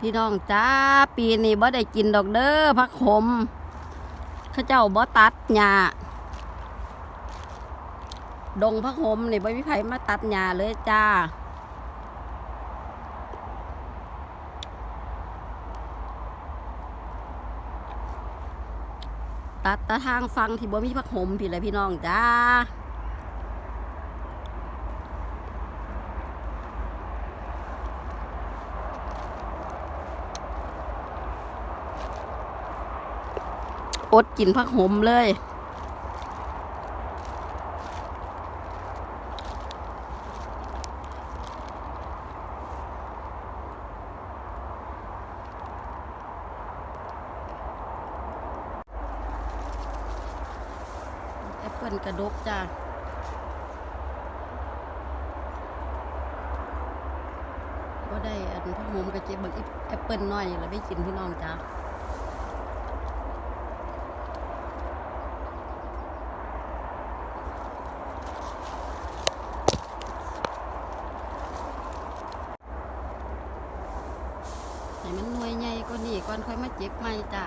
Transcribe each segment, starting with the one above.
พี่น้องจ้าปีนี้บ่ได้กินดอกเด้อพักขมข้าเจ้าบ่ตัดหญ้าดงพักขมนี่บ่มีไผมาตัดหญ้าเลยจ้า ตัดตะทางฟังที่บ่มีพักขมพี่เลยพี่น้องจ้า อดกินผักหมเลย แอปเปิลกระดกจ้าก็ได้อันผักหมกระเจี๊ยบบักแอปเปิลน้อยแล้วไม่กินพี่น้องจ้า ให้มันหน่วยใหญ่กว่านี้ก่อนค่อยมาเจ็บใหม่จ้า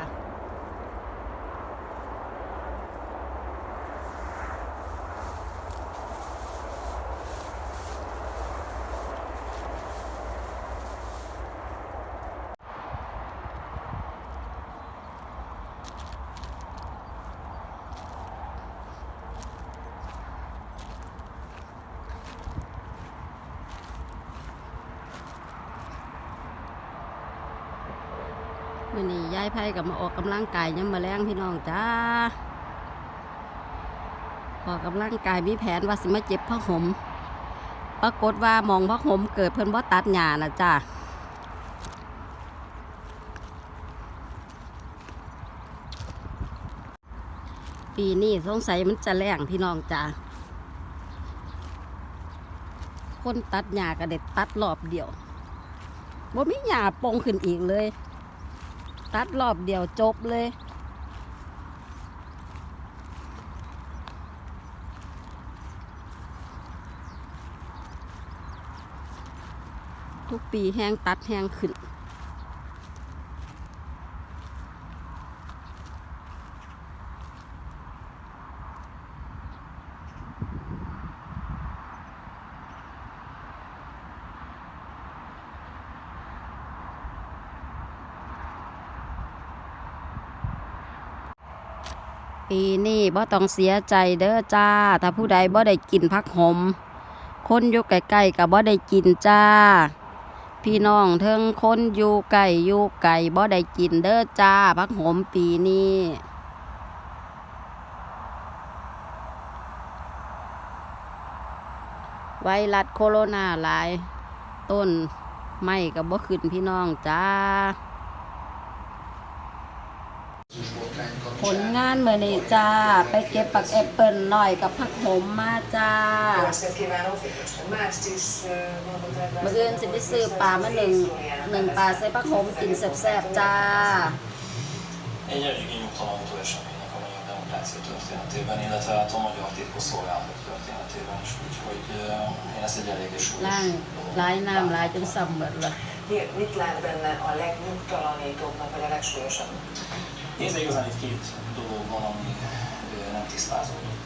มื่อนี้ยายไพ่กับมาออกกำลังกายยังมาแรงพี่น้องจ้า ออกกำลังกายมีแผนว่าสิมาเจ็บผ้าห่มปรากฏว่ามองผ้าห่มเกิดเพิ่นว่าตัดหญ้านะจ้าปีนี้สงสัยมันจะแรงพี่น้องจ้าคนตัดหญ้าก็เด็ดตัดรอบเดียวบ่มีหญ้าปงขึ้นอีกเลย ตัดรอบเดียวจบเลย ทุกปีแห้งตัดแห้งขึ้น ปีนี้บ่ต้องเสียใจเด้อจ้า ถ้าผู้ใดบ่ได้กินผักหอมคนอยู่ใกล้ๆกับบ่ได้กินจ้า พี่น้องเทิงคนอยู่ไกลอยู่ไกลบ่ได้กินเด้อจ้าผักหอมปีนี้ไวรัสโคโรนาหลาย ต้นไม่กับบ่ขึ้นพี่น้องจ้า ผลงานเมื่อนี้จ้า ไปเก็บปักแอปเปิลหน่อยกับผักหอมมาจ้า Jó estét kívánok! Mást is uh, mondott ebben เมื่อคืนสิไปซื้อปลามาหนึ่งหนึ่งปลาใส่ผักหอมกินแซ่บๆจ้า Egy eléggé nyugtalanító események a magyar demokrácia történetében, illetve hát a magyar titkosszolgálatok történetében is, úgyhogy uh, én ezt egy eléggé ล่าง súlyos ลายน้ำลายจนซ้ำหมดเลย Mi- Mit lát benne a legnyugtalanítóbbnak, vagy a legsúlyosabb? Nézd, igazán itt két dolog van, ami nem tisztázódott.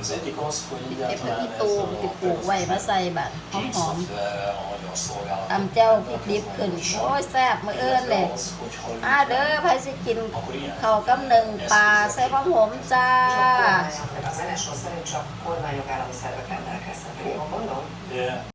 Az egyik az, hogy egyáltalán ez a ที่ปลูกไว้มาใส่แบบห két อม szoftverrel a magyar ๆ szolgálatok ตำเจ้าพริกดิบขึ้น โอ้ยแซ่บมือเอิ้นเลย az, hogyha มาเด้อไผสิกินข้าวกับหนึ่งปลาใส่ผักหอมจ้า Csak kormányok, az NSO szerint csak kormányok állami szervek rendelkeznek. Jól mondom?